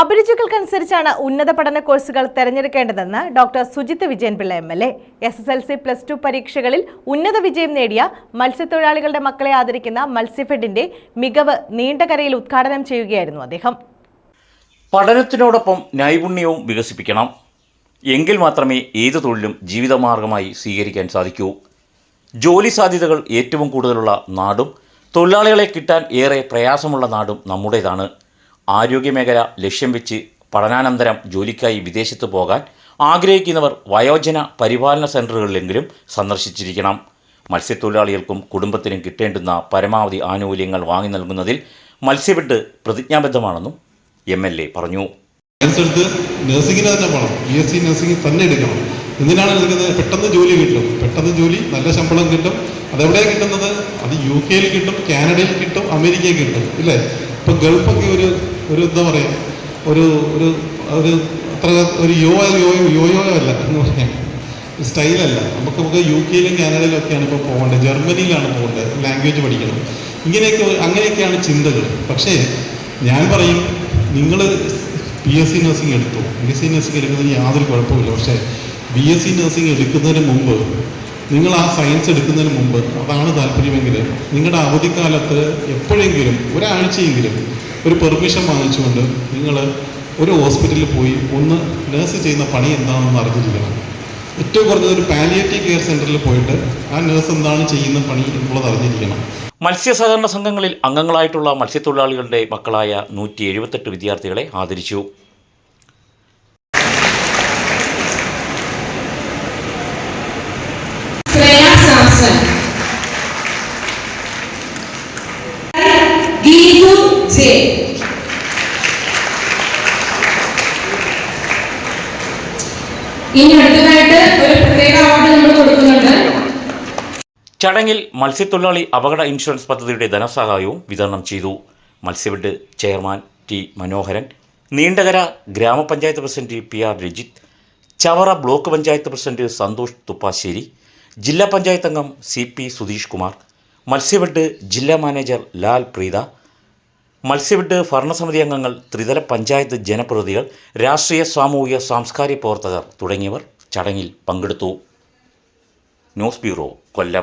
അഭിരുചികൾക്കനുസരിച്ചാണ് ഉന്നത പഠന കോഴ്സുകൾ തെരഞ്ഞെടുക്കേണ്ടതെന്ന് doctor Sujith Vijayanpillai M L A. S S L C plus two പരീക്ഷകളിൽ ഉന്നത വിജയം നേടിയ മത്സ്യത്തൊഴിലാളികളുടെ മക്കളെ ആദരിക്കുന്ന മത്സ്യഫെഡിന്റെ മികവ് നീണ്ടകരയിൽ ഉദ്ഘാടനം ചെയ്യുകയായിരുന്നു അദ്ദേഹം. പഠനത്തിനോടൊപ്പം നൈപുണ്യവും വികസിപ്പിക്കണം. എങ്കിൽ മാത്രമേ ഏത് തൊഴിലും ജീവിതമാർഗമായി സ്വീകരിക്കാൻ സാധിക്കൂ. ജോലി സാധ്യതകൾ ഏറ്റവും കൂടുതലുള്ള നാടും തൊഴിലാളികളെ കിട്ടാൻ ഏറെ പ്രയാസമുള്ള നാടും നമ്മുടേതാണ്. ആരോഗ്യമേഖല ലക്ഷ്യം വെച്ച് പഠനാനന്തരം ജോലിക്കായി വിദേശത്ത് പോകാൻ ആഗ്രഹിക്കുന്നവർ വയോജന പരിപാലന സെന്ററുകളിലെങ്കിലും സന്ദർശിച്ചിരിക്കണം. മത്സ്യത്തൊഴിലാളികൾക്കും കുടുംബത്തിനും കിട്ടേണ്ടുന്ന പരമാവധി ആനുകൂല്യങ്ങൾ വാങ്ങി നൽകുന്നതിൽ മത്സ്യബെഡ് പ്രതിജ്ഞാബദ്ധമാണെന്നും എം എൽ എ പറഞ്ഞു. എടുത്ത് നഴ്സിംഗിന് പോകണം. ബി എസ് സി നഴ്സിംഗ് തന്നെ എടുക്കണം. എന്തിനാണ് എടുക്കുന്നത്? പെട്ടെന്ന് ജോലി കിട്ടും. പെട്ടെന്ന് ജോലി നല്ല ശമ്പളം കിട്ടും. അതെവിടെയാണ് കിട്ടുന്നത്? അത് യു കെയിൽ കിട്ടും കാനഡയിൽ കിട്ടും അമേരിക്കയിൽ കിട്ടും. ഇല്ലേ? ഇപ്പൊ ഗൾഫൊക്കെ ഒരു ഒരു എന്താ പറയാ ഒരു ഒരു ഒരു അത്ര ഒരു യോ യോ യോയോ അല്ല എന്ന് പറയാം. സ്റ്റൈലല്ല. നമുക്ക് നമുക്ക് യു കെയിലും കാനഡയിലും ഒക്കെയാണ് ഇപ്പോൾ പോകേണ്ടത്. ജർമ്മനിയിലാണ് പോകേണ്ടത്. ലാംഗ്വേജ് പഠിക്കണം. ഇങ്ങനെയൊക്കെ അങ്ങനെയൊക്കെയാണ് ചിന്തകൾ. പക്ഷേ ഞാൻ പറയും നിങ്ങൾ പി എസ് സി നഴ്സിംഗ് എടുത്തു? ബി എസ് സി നഴ്സിംഗ് എടുക്കുന്നതിന് യാതൊരു കുഴപ്പമില്ല പക്ഷേ ബി എസ് സി നഴ്സിംഗ് എടുക്കുന്നതിന് മുമ്പ് നിങ്ങൾ ആ സയൻസ് എടുക്കുന്നതിന് മുമ്പ് അതാണ് താല്പര്യമെങ്കിൽ നിങ്ങളുടെ അവധിക്കാലത്ത് എപ്പോഴെങ്കിലും ഒരാഴ്ചയെങ്കിലും ഒരു പെർമിഷൻ വാങ്ങിച്ചുകൊണ്ട് നിങ്ങൾ ഒരു ഹോസ്പിറ്റലിൽ പോയി ഒന്ന് നേഴ്സ് ചെയ്യുന്ന പണി എന്താണെന്ന് അറിഞ്ഞിരിക്കണം. ഏറ്റവും കുറഞ്ഞത് ഒരു പാലിയേറ്റീവ് കെയർ സെന്ററിൽ പോയിട്ട് ആ നേഴ്സ് എന്താണ് ചെയ്യുന്ന പണി എന്നുള്ളത് അറിഞ്ഞിരിക്കണം. മത്സ്യ സഹകരണ സംഘങ്ങളിൽ അംഗങ്ങളായിട്ടുള്ള മത്സ്യത്തൊഴിലാളികളുടെ മക്കളായ നൂറ്റി എഴുപത്തെട്ട് വിദ്യാർത്ഥികളെ ആദരിച്ചു. ചടങ്ങിൽ മത്സ്യത്തൊഴിലാളി അപകട ഇൻഷുറൻസ് പദ്ധതിയുടെ ധനസഹായവും വിതരണം ചെയ്തു. മത്സ്യബെഡ് ചെയർമാൻ ടി മനോഹരൻ നീണ്ടകര ഗ്രാമപഞ്ചായത്ത് president P R Rajith Chavara block panchayat president Santhosh Thuppassery ജില്ലാ പഞ്ചായത്ത് അംഗം സി പി സുധീഷ് കുമാർ മത്സ്യബെഡ് ജില്ലാ മാനേജർ ലാൽ പ്രീത മത്സ്യബെഡ് ഭരണസമിതി അംഗങ്ങൾ ത്രിതല പഞ്ചായത്ത് ജനപ്രതിനിധികൾ രാഷ്ട്രീയ സാമൂഹിക സാംസ്കാരിക പ്രവർത്തകർ തുടങ്ങിയവർ ചടങ്ങിൽ പങ്കെടുത്തു. News bureau Kollam.